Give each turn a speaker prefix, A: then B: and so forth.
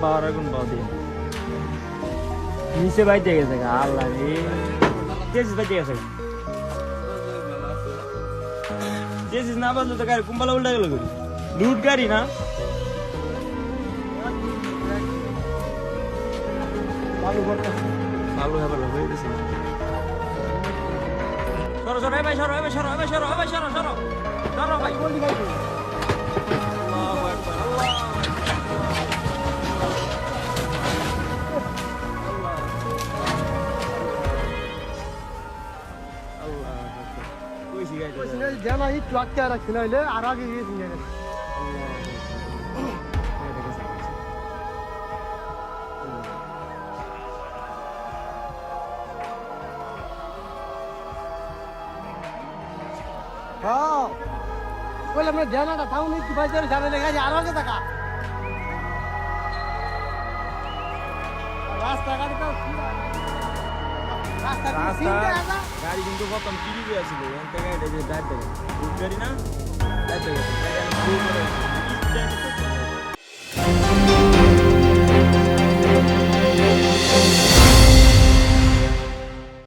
A: বাবার আগুন বাও নিচে বাইতে গেছে আল্লাহ রে। তেজিস বাইতে গেছে। তেজিস না বাজলো তো গাড়ি কুম্বালা উল্টা গেল করি লুট গাড়ি না? ভালো খাবার হয়ে গেছে। সরো সরো এ ভাই সরো এ ভাই সরো এ ভাই সরো এ সরো সরো। Şimdi canayı
B: tuvakke araksın öyle. Arabı yiyorsun yani. हाँ बोले मैं ध्यान आता था नहीं कि भाई तेरे जाने लगा जा रहा था का रास्ता का রাস্তা
A: গাড়ি কিন্তু প্রথম কিরি দিয়ে আসছিল এখান থেকে গাড়ি না?